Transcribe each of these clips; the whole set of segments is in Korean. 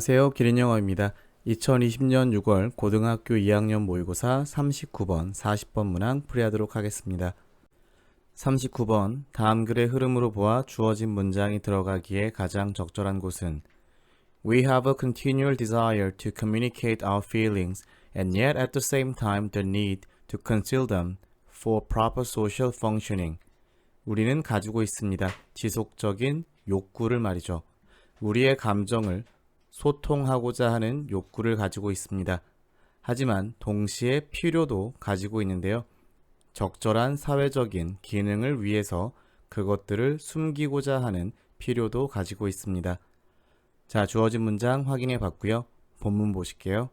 안녕하세요. 기린 영어입니다. 2020년 6월 고등학교 2학년 모의고사 39번, 40번 문항 풀이하도록 하겠습니다. 39번 다음 글의 흐름으로 보아 주어진 문장이 들어가기에 가장 적절한 곳은 We have a continual desire to communicate our feelings and yet at the same time the need to conceal them for proper social functioning. 우리는 가지고 있습니다. 지속적인 욕구를 말이죠. 우리의 감정을 소통하고자 하는 욕구를 가지고 있습니다. 하지만 동시에 필요도 가지고 있는데요. 적절한 사회적인 기능을 위해서 그것들을 숨기고자 하는 필요도 가지고 있습니다. 자, 주어진 문장 확인해 봤고요. 본문 보실게요.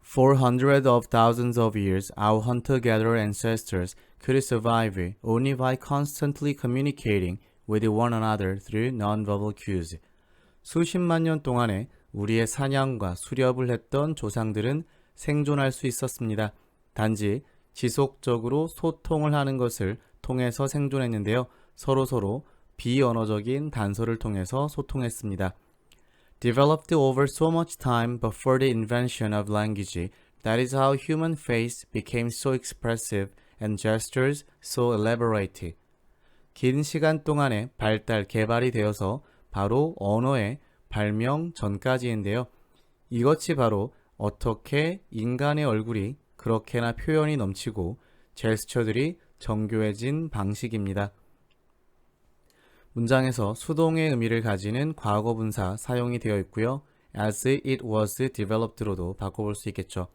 For hundreds of thousands of years, our hunter-gatherer ancestors could survive only by constantly communicating with one another through nonverbal cues. 수십만 년 동안에 우리의 사냥과 수렵을 했던 조상들은 생존할 수 있었습니다. 단지 지속적으로 소통을 하는 것을 통해서 생존했는데요. 서로서로 비언어적인 단서를 통해서 소통했습니다. Developed over so much time before the invention of language, that is how human face became so expressive and gestures so elaborate. 긴 시간 동안에 발달, 개발이 되어서 바로 언어의 발명 전까지인데요. 이것이 바로 어떻게 인간의 얼굴이 그렇게나 표현이 넘치고 제스처들이 정교해진 방식입니다. 문장에서 수동의 의미를 가지는 과거 분사 사용이 되어 있고요. as it was developed로도 바꿔볼 수 있겠죠.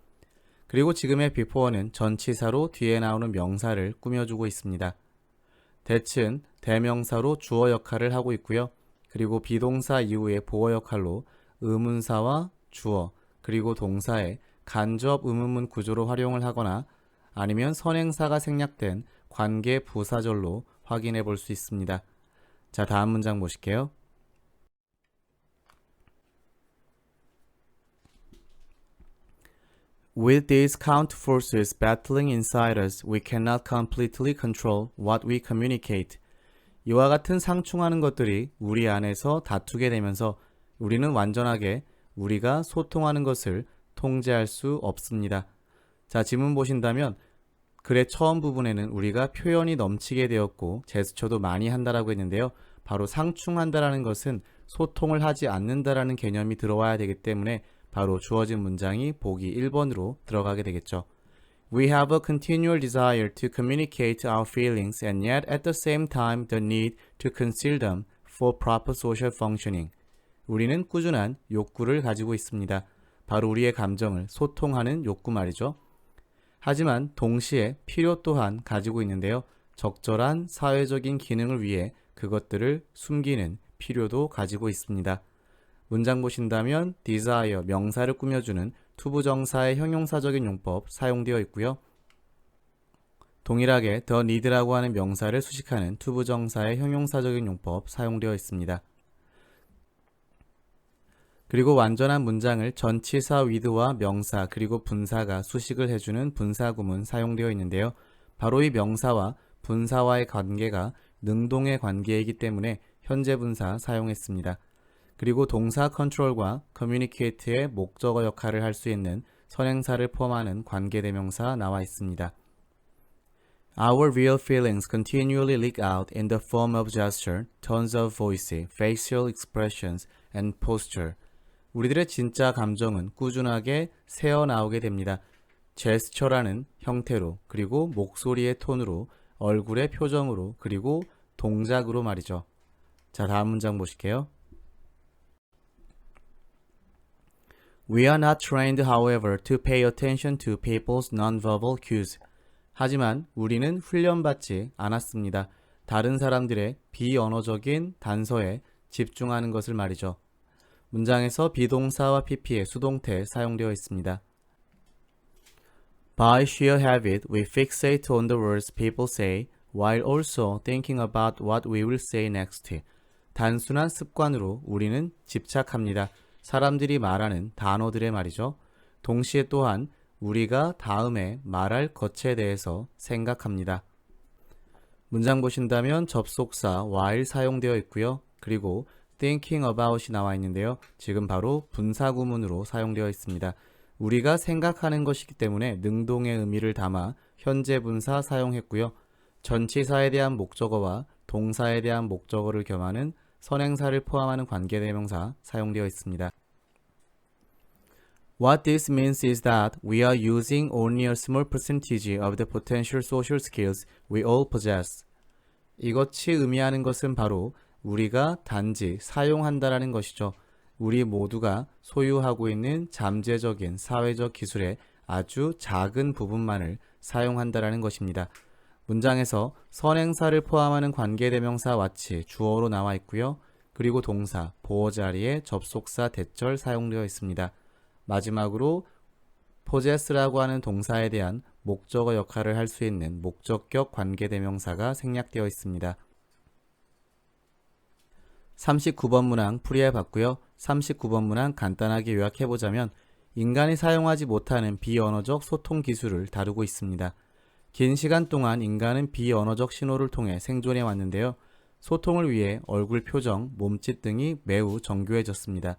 그리고 지금의 before는 전치사로 뒤에 나오는 명사를 꾸며주고 있습니다. That은 대명사로 주어 역할을 하고 있고요. 그리고 비동사 이후에 보어 역할로 의문사와 주어 그리고 동사의 간접 의문문 구조로 활용을 하거나 아니면 선행사가 생략된 관계 부사절로 확인해 볼 수 있습니다. 자, 다음 문장 보실게요. With these counter forces battling inside us, we cannot completely control what we communicate. 이와 같은 상충하는 것들이 우리 안에서 다투게 되면서 우리는 완전하게 우리가 소통하는 것을 통제할 수 없습니다. 자, 지문 보신다면 글의 처음 부분에는 우리가 표현이 넘치게 되었고 제스처도 많이 한다라고 했는데요. 바로 상충한다라는 것은 소통을 하지 않는다라는 개념이 들어와야 되기 때문에 바로 주어진 문장이 보기 1번으로 들어가게 되겠죠. We have a continual desire to communicate our feelings and yet at the same time the need to conceal them for proper social functioning. 우리는 꾸준한 욕구를 가지고 있습니다. 바로 우리의 감정을 소통하는 욕구 말이죠. 하지만 동시에 필요 또한 가지고 있는데요. 적절한 사회적인 기능을 위해 그것들을 숨기는 필요도 가지고 있습니다. 문장 보신다면 desire 명사를 꾸며주는 투부정사의 형용사적인 용법 사용되어 있고요. 동일하게 the need라고 하는 명사를 수식하는 투부정사의 형용사적인 용법 사용되어 있습니다. 그리고 완전한 문장을 전치사 with와 명사 그리고 분사가 수식을 해주는 분사구문 사용되어 있는데요. 바로 이 명사와 분사와의 관계가 능동의 관계이기 때문에 현재 분사 사용했습니다. 그리고 동사 컨트롤과 communicate의 목적어 역할을 할 수 있는 선행사를 포함하는 관계대명사 나와 있습니다. Our real feelings continually leak out in the form of gesture, tones of voice, facial expressions, and posture. 우리들의 진짜 감정은 꾸준하게 새어나오게 됩니다. 제스처라는 형태로 그리고 목소리의 톤으로 얼굴의 표정으로 그리고 동작으로 말이죠. 자, 다음 문장 보실게요. We are not trained, however, to pay attention to people's nonverbal cues. 하지만 우리는 훈련받지 않았습니다. 다른 사람들의 비언어적인 단서에 집중하는 것을 말이죠. 문장에서 비동사와 pp의 수동태 사용되어 있습니다. By sheer habit, we fixate on the words people say while also thinking about what we will say next. 단순한 습관으로 우리는 집착합니다. 사람들이 말하는 단어들의 말이죠. 동시에 또한 우리가 다음에 말할 것에 대해서 생각합니다. 문장 보신다면 접속사 while 사용되어 있고요. 그리고 thinking about이 나와 있는데요. 지금 바로 분사구문으로 사용되어 있습니다. 우리가 생각하는 것이기 때문에 능동의 의미를 담아 현재 분사 사용했고요. 전치사에 대한 목적어와 동사에 대한 목적어를 겸하는 선행사를 포함하는 관계대명사 사용되어 있습니다. What this means is that we are using only a small percentage of the potential social skills we all possess. 이것이 의미하는 것은 바로 우리가 단지 사용한다라는 것이죠. 우리 모두가 소유하고 있는 잠재적인 사회적 기술의 아주 작은 부분만을 사용한다라는 것입니다. 문장에서 선행사를 포함하는 관계대명사 와치 주어로 나와 있고요. 그리고 동사 보호 자리에 접속사 대절 사용되어 있습니다. 마지막으로 possess라고 하는 동사에 대한 목적어 역할을 할 수 있는 목적격 관계대명사가 생략되어 있습니다. 39번 문항 풀이해 봤고요. 39번 문항 간단하게 요약해 보자면 인간이 사용하지 못하는 비언어적 소통 기술을 다루고 있습니다. 긴 시간 동안 인간은 비언어적 신호를 통해 생존해 왔는데요. 소통을 위해 얼굴 표정, 몸짓 등이 매우 정교해졌습니다.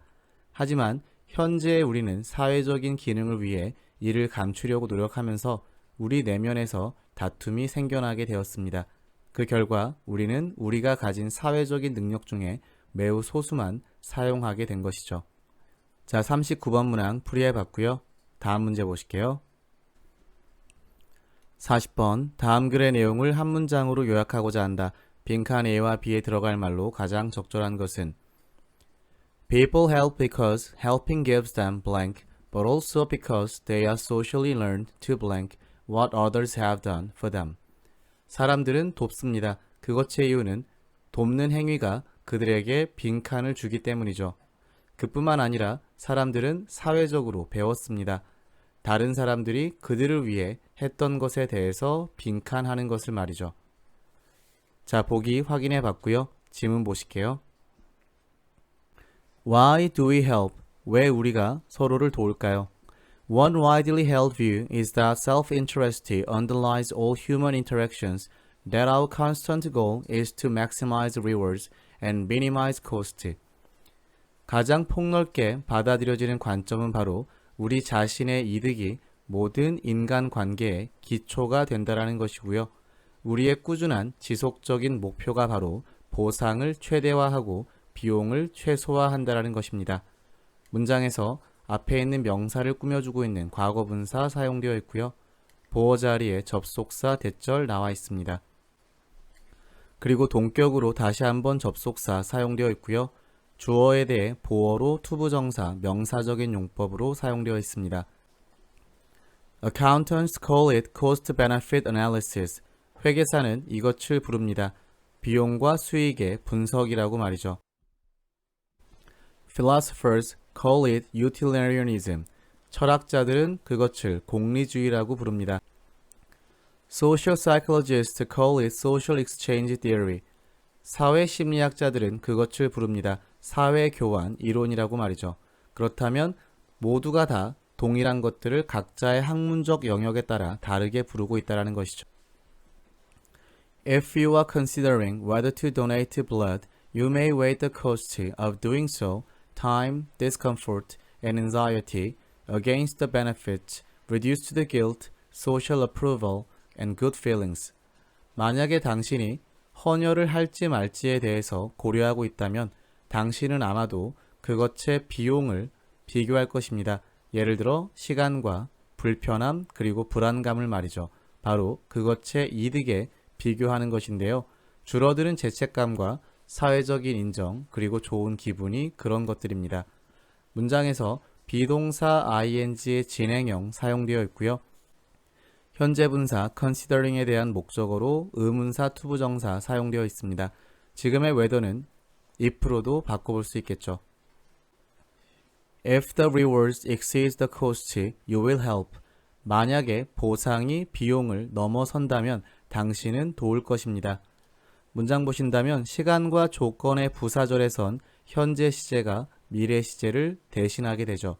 하지만 현재 우리는 사회적인 기능을 위해 이를 감추려고 노력하면서 우리 내면에서 다툼이 생겨나게 되었습니다. 그 결과 우리는 우리가 가진 사회적인 능력 중에 매우 소수만 사용하게 된 것이죠. 자, 39번 문항 풀이해 봤고요. 다음 문제 보실게요. 40번 다음 글의 내용을 한 문장으로 요약하고자 한다. 빈칸 A와 B에 들어갈 말로 가장 적절한 것은 People help because helping gives them blank, but also because they are socially learned to blank what others have done for them. 사람들은 돕습니다. 그것의 이유는 돕는 행위가 그들에게 빈칸을 주기 때문이죠. 그뿐만 아니라 사람들은 사회적으로 배웠습니다. 다른 사람들이 그들을 위해 했던 것에 대해서 빈칸하는 것을 말이죠. 자, 보기 확인해 봤고요. 지문 보실게요. Why do we help? 왜 우리가 서로를 도울까요? One widely held view is that self-interest underlies all human interactions, that our constant goal is to maximize rewards and minimize cost. 가장 폭넓게 받아들여지는 관점은 바로 우리 자신의 이득이 모든 인간 관계의 기초가 된다라는 것이고요. 우리의 꾸준한 지속적인 목표가 바로 보상을 최대화하고 비용을 최소화한다라는 것입니다. 문장에서 앞에 있는 명사를 꾸며주고 있는 과거분사 사용되어 있고요. 보어 자리에 접속사 대절 나와 있습니다. 그리고 동격으로 다시 한번 접속사 사용되어 있고요. 주어에 대해 보어로 투부정사 명사적인 용법으로 사용되어 있습니다. Accountants call it cost benefit analysis. 회계사는 이것을 부릅니다. 비용과 수익의 분석이라고 말이죠. Philosophers call it utilitarianism. 철학자들은 그것을 공리주의라고 부릅니다. Social psychologists call it social exchange theory. 사회 심리학자들은 그것을 부릅니다. 사회 교환 이론이라고 말이죠. 그렇다면 모두가 다 동일한 것들을 각자의 학문적 영역에 따라 다르게 부르고 있다는 것이죠. If you are considering whether to donate blood, you may weigh the cost of doing so, time, discomfort, and anxiety against the benefits, reduced the guilt, social approval, and good feelings. 만약에 당신이 헌혈을 할지 말지에 대해서 고려하고 있다면 당신은 아마도 그것의 비용을 비교할 것입니다. 예를 들어 시간과 불편함 그리고 불안감을 말이죠. 바로 그것의 이득에 비교하는 것인데요. 줄어드는 죄책감과 사회적인 인정 그리고 좋은 기분이 그런 것들입니다. 문장에서 비동사 ing의 진행형 사용되어 있고요. 현재 분사 considering에 대한 목적어로 의문사 투부정사 사용되어 있습니다. 지금의 whether는 if로도 바꿔볼 수 있겠죠. If the rewards exceeds the cost, you will help. 만약에 보상이 비용을 넘어선다면 당신은 도울 것입니다. 문장 보신다면 시간과 조건의 부사절에선 현재 시제가 미래 시제를 대신하게 되죠.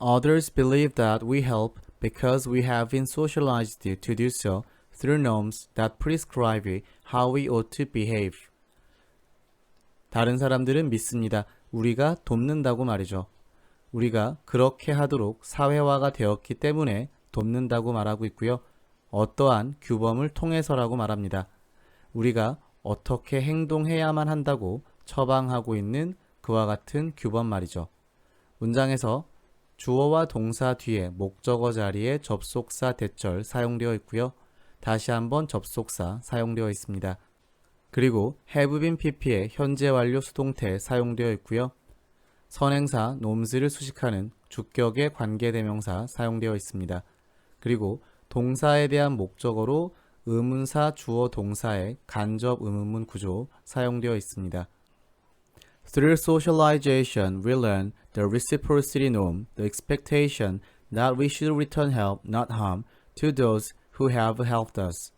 Others believe that we help because we have been socialized to do so through norms that prescribe how we ought to behave. 다른 사람들은 믿습니다. 우리가 돕는다고 말이죠. 우리가 그렇게 하도록 사회화가 되었기 때문에 돕는다고 말하고 있고요. 어떠한 규범을 통해서라고 말합니다. 우리가 어떻게 행동해야만 한다고 처방하고 있는 그와 같은 규범 말이죠. 문장에서 주어와 동사 뒤에 목적어 자리에 접속사 대절 사용되어 있고요. 다시 한번 접속사 사용되어 있습니다. 그리고 have been pp의 현재 완료 수동태 사용되어 있고요. 선행사 놈스를 수식하는 주격의 관계 대명사 사용되어 있습니다. 그리고 동사에 대한 목적어로 의문사 주어 동사의 간접 의문문 구조 사용되어 있습니다. Through socialization, we learn the reciprocity norm, the expectation that we should return help, not harm, to those who have helped us.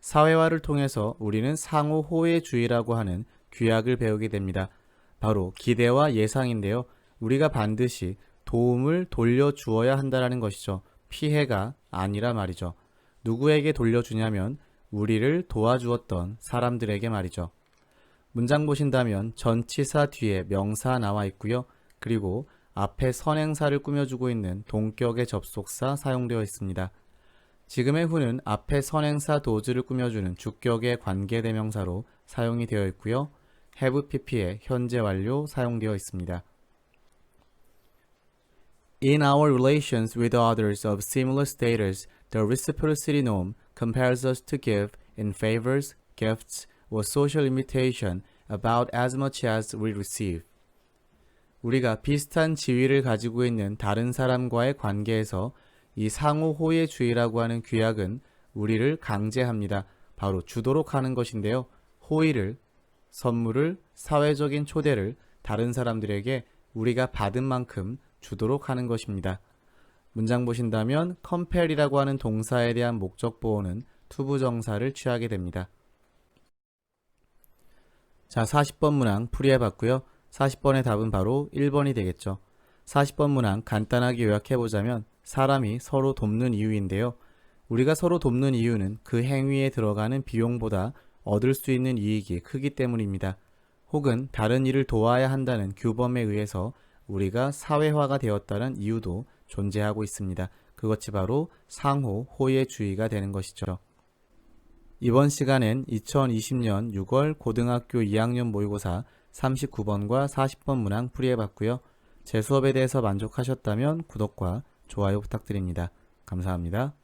사회화를 통해서 우리는 상호 호혜주의라고 하는 규약을 배우게 됩니다. 바로 기대와 예상인데요. 우리가 반드시 도움을 돌려주어야 한다는 것이죠. 피해가 아니라 말이죠. 누구에게 돌려주냐면 우리를 도와주었던 사람들에게 말이죠. 문장 보신다면 전치사 뒤에 명사 나와 있고요. 그리고 앞에 선행사를 꾸며주고 있는 동격의 접속사 사용되어 있습니다. 지금의 후는 앞에 선행사 도즈를 꾸며주는 주격의 관계 대명사로 사용이 되어 있고요. have pp의 현재 완료 사용되어 있습니다. In our relations with others of similar status, the reciprocity norm compels us to give in favors, gifts, or social invitation about as much as we receive. 우리가 비슷한 지위를 가지고 있는 다른 사람과의 관계에서 이 상호 호의 주의라고 하는 규약은 우리를 강제합니다. 바로 주도록 하는 것인데요. 호의를, 선물을, 사회적인 초대를 다른 사람들에게 우리가 받은 만큼 주도록 하는 것입니다. 문장 보신다면 compel이라고 하는 동사에 대한 목적 보호는 투부정사를 취하게 됩니다. 자, 40번 문항 풀이해 봤고요. 40번의 답은 바로 1번이 되겠죠. 40번 문항 간단하게 요약해 보자면 사람이 서로 돕는 이유인데요. 우리가 서로 돕는 이유는 그 행위에 들어가는 비용보다 얻을 수 있는 이익이 크기 때문입니다. 혹은 다른 일을 도와야 한다는 규범에 의해서 우리가 사회화가 되었다는 이유도 존재하고 있습니다. 그것이 바로 상호 호의주의가 되는 것이죠. 이번 시간엔 2020년 6월 고등학교 2학년 모의고사 39번과 40번 문항 풀이해 봤고요. 제 수업에 대해서 만족하셨다면 구독과 좋아요 부탁드립니다. 감사합니다.